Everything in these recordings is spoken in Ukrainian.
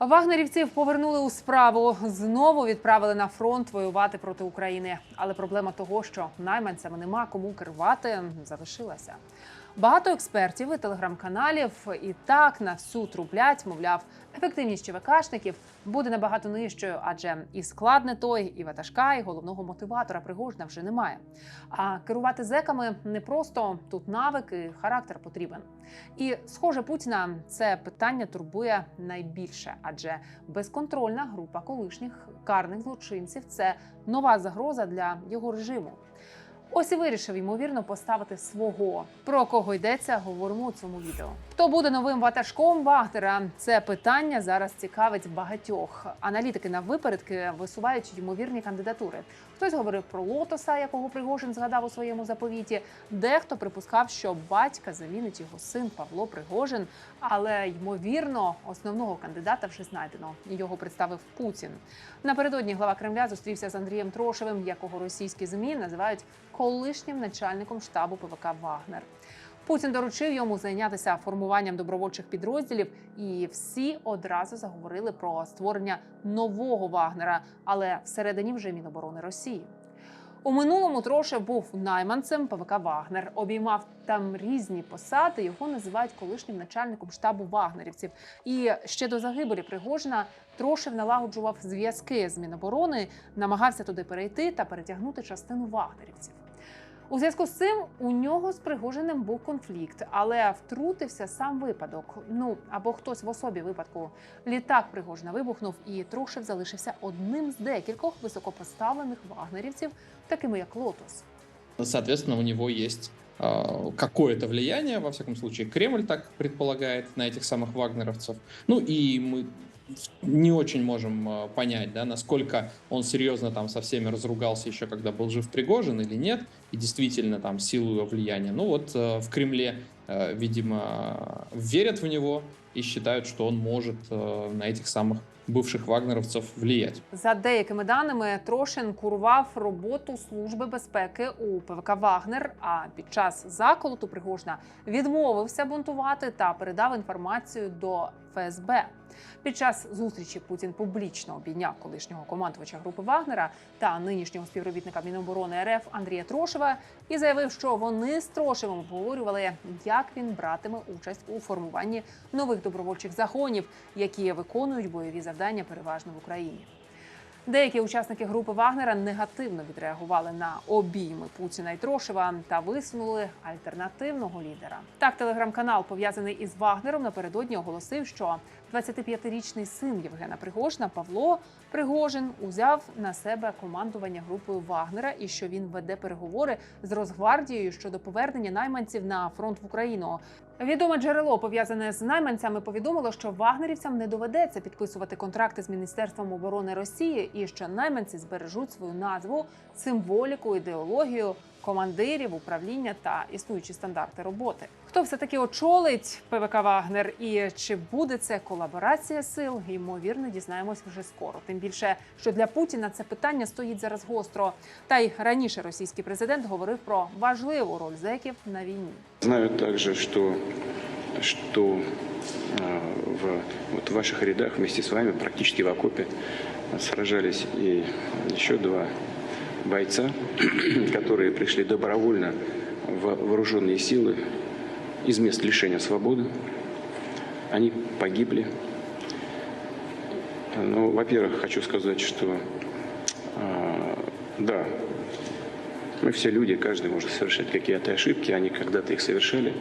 Вагнерівців повернули у справу. Знову відправили на фронт воювати проти України. Але проблема того, що найманцями нема кому керувати, залишилася. Багато експертів і телеграм-каналів і так на всю трублять, мовляв, ефективність ЧВКшників буде набагато нижчою, адже і склад не той, і ватажка, і головного мотиватора Пригожина вже немає. А керувати зеками не просто тут навики, характер потрібен. І, схоже, Путіна це питання турбує найбільше, адже безконтрольна група колишніх карних злочинців це нова загроза для його режиму. Ось і вирішив ймовірно поставити свого. Про кого йдеться, говоримо у цьому відео. Хто буде новим ватажком Вагнера? Це питання зараз цікавить багатьох. Аналітики на випередки висувають ймовірні кандидатури. Хтось говорив про лотоса, якого Пригожин згадав у своєму заповіті. Дехто припускав, що батька замінить його син Павло Пригожин. Але ймовірно, основного кандидата вже знайдено. Його представив Путін. Напередодні глава Кремля зустрівся з Андрієм Трошевим, якого російські змі називають колишнім начальником штабу ПВК Вагнер. Путін доручив йому зайнятися формуванням добровольчих підрозділів, і всі одразу заговорили про створення нового Вагнера, але всередині вже Міноборони Росії. У минулому Трошев був найманцем ПВК Вагнер. Обіймав там різні посади. Його називають колишнім начальником штабу вагнерівців. І ще до загибелі Пригожина Трошев налагоджував зв'язки з Міноборони, намагався туди перейти та перетягнути частину вагнерівців. У зв'язку з цим у нього з Пригожиним був конфлікт, але втрутився сам випадок. Ну або хтось в особі випадку. Літак Пригожина вибухнув, і Трошев залишився одним з декількох високопоставлених вагнерівців, такими як Лотос. Соответственно, у него есть э, какое-то влияние, во всяком случае, Кремль так предполагает на этих самых вагнеровцев. Ну и мы не очень можем э, понять, да, насколько он серьезно там со всеми разругался еще, когда был жив Пригожин или нет, и действительно там силу его влияния. Ну вот э, в Кремле, э, видимо, верят в него и считают, что он может э, на этих самых бывших вагнеровцев влиять. За деякими даними, Трошин курував роботу служби безпеки у ПВК Вагнер. А під час заколоту Пригожина відмовився бунтувати та передав інформацію до ФСБ. Під час зустрічі Путін публічно обійняв колишнього командувача групи Вагнера та нинішнього співробітника Міноборони РФ Андрія Трошева і заявив, що вони з Трошевим обговорювали, як він братиме участь у формуванні нових добровольчих загонів, які виконують бойові завдання переважно в Україні. Деякі учасники групи Вагнера негативно відреагували на обійми Путіна і Трошева та висунули альтернативного лідера. Так, телеграм-канал, пов'язаний із Вагнером, напередодні оголосив, що 25-річний син Євгена Пригожина Павло Пригожин узяв на себе командування групою Вагнера і що він веде переговори з Росгвардією щодо повернення найманців на фронт в Україну. Відоме джерело пов'язане з найманцями повідомило, що вагнерівцям не доведеться підписувати контракти з міністерством оборони Росії, і що найманці збережуть свою назву, символіку, ідеологію, командирів, управління та існуючі стандарти роботи. Хто все таки очолить ПВК Вагнер і чи буде це колаборація сил? Ймовірно, дізнаємось вже скоро. Тим більше, що для Путіна це питання стоїть зараз гостро. Та й раніше російський президент говорив про важливу роль зеків на війні. Знаю также, что, что в, вот ваших рядах вместе с вами практически в окопе сражались и еще два бойца, которые пришли добровольно в вооруженные силы из мест лишения свободы. Они погибли. Ну, во-первых, хочу сказать, что э, да, мы все люди, каждый может совершать какие-то ошибки, они когда-то их совершали,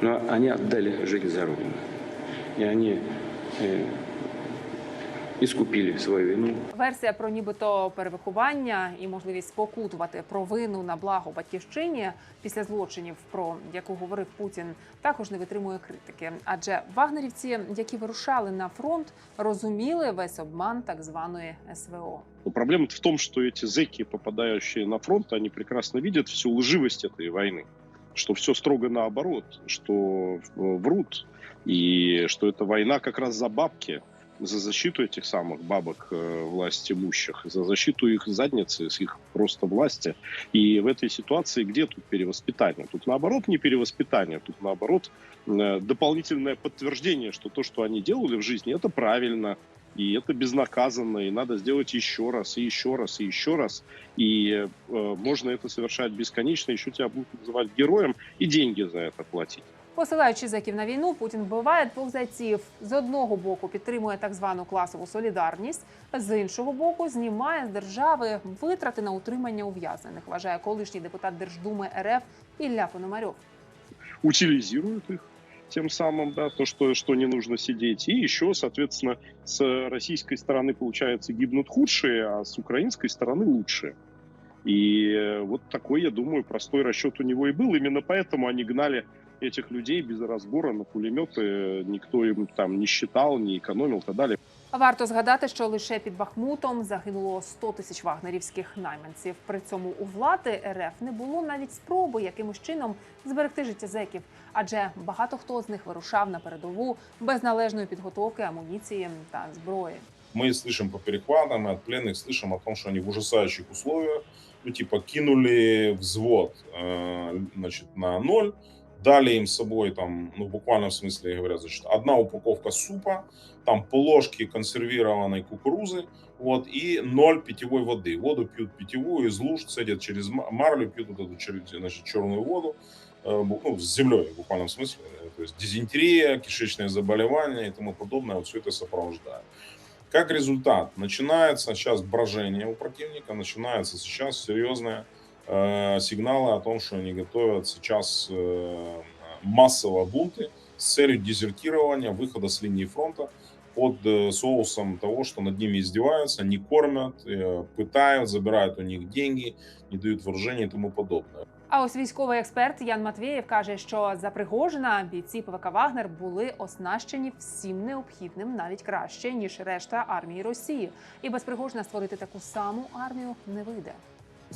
но они отдали жизнь за Родину. И они э, искупили свою вину. Версія про нібито перевиховання і можливість спокутувати провину на благо батьківщині після злочинів, про яку говорив Путін, також не витримує критики. Адже вагнерівці, які вирушали на фронт, розуміли весь обман так званої СВО. Но проблема в том, что эти зэки, попадающие на фронт, они прекрасно видят всю лживость этой войны. Что все строго наоборот, что э, врут, и что это война как раз за бабки, за защиту этих самых бабок э, власть имущих, за защиту их задницы, с их просто власти. И в этой ситуации где тут перевоспитание? Тут наоборот не перевоспитание, тут наоборот э, дополнительное подтверждение, что то, что они делали в жизни, это правильно, И это безнаказанно, и надо сделать еще раз, и еще раз, и еще раз. И э, можно это совершать бесконечно, еще тебя будут называть героем, и деньги за это платить. Посилаючи зеків на війну, Путін вбиває двох зайців. З одного боку підтримує так звану класову солідарність, з іншого боку знімає з держави витрати на утримання ув'язнених. Вважає колишній депутат Держдуми РФ Ілля Пономарьов. утилизируют их тем самым, да, то, что, что не нужно сидеть. И еще, соответственно, с российской стороны, получается, гибнут худшие, а с украинской стороны лучшие. И э, вот такой, я думаю, простой расчет у него и был. Именно поэтому они гнали этих людей без разбора на пулеметы. Никто им там не считал, не экономил и так далее. Варто згадати, що лише під Бахмутом загинуло 100 тисяч вагнерівських найманців. При цьому у влади РФ не було навіть спроби якимось чином зберегти життя зеків, адже багато хто з них вирушав на передову без належної підготовки, амуніції та зброї. Мы слышим по перехватам и от пленных слышим о том, что они в ужасающих условиях, ну, типа, кинули взвод, э, значит, на ноль, дали им с собой там, ну, в буквальном смысле говоря, значит, одна упаковка супа, там положки консервированной кукурузы, вот, и ноль питьевой воды. Воду пьют питьевую из луж, цедят через ма- марлю, пьют вот эту значит, черную воду, э, ну, с землей в буквальном смысле. э, То есть дизентерия, кишечные заболевания и тому подобное, вот все это сопровождает. Как результат, начинается сейчас брожение у противника, начинаются сейчас серьезные э, сигналы о том, что они готовят сейчас э, массово бунты с целью дезертирования, выхода с линии фронта под э, соусом того, что над ними издеваются, не кормят, э, пытают, забирают у них деньги, не дают вооружение и тому подобное. А ось військовий експерт Ян Матвєєв каже, що за Пригожина бійці ПВК Вагнер були оснащені всім необхідним навіть краще ніж решта армії Росії. І без Пригожина створити таку саму армію не вийде.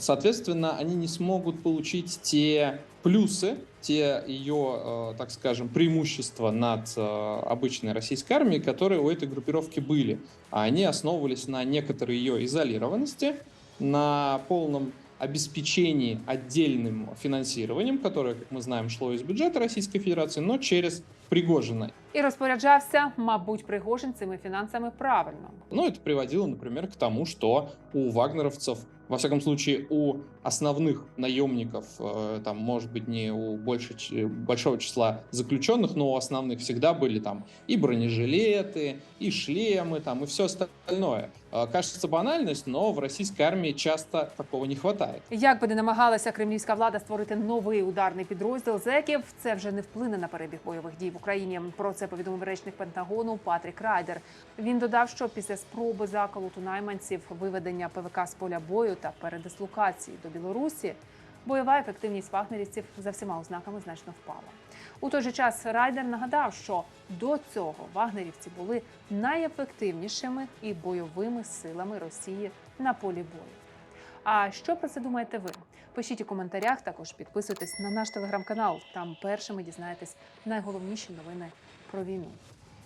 Соответственно, они не смогут получить те плюсы, те ее, э, так скажем, преимущества над э, обычной российской армией, которые у этой группировки были. А они основывались на некоторой ее изолированности, на полном обеспечении отдельным финансированием, которое, как мы знаем, шло из бюджета Российской Федерации, но через Пригожина. І розпоряджався, мабуть, Пригожин цими фінансами правильно. Ну, это приводило, например, к тому, что у вагнеровцев, во всяком случае, у основных наемников, э, там, может быть, не у больше, ч- большого числа заключенных, но у основных всегда были там и бронежилеты, и шлемы, там, и все остальное. Э, Кажется банальность, но в российской армии часто такого не хватает. Як би не намагалася кремлівська влада створити новий ударний підрозділ зеків, це вже не вплине на перебіг бойових дій в Україні. Про це повідомив речник Пентагону Патрік Райдер. Він додав, що після спроби заколоту найманців, виведення ПВК з поля бою та передислокації до Білорусі, бойова ефективність вагнерівців за всіма ознаками значно впала. У той же час Райдер нагадав, що до цього вагнерівці були найефективнішими і бойовими силами Росії на полі бою. А що про це думаєте ви? Пишіть у коментарях, також підписуйтесь на наш телеграм-канал. Там першими дізнаєтесь найголовніші новини про війну.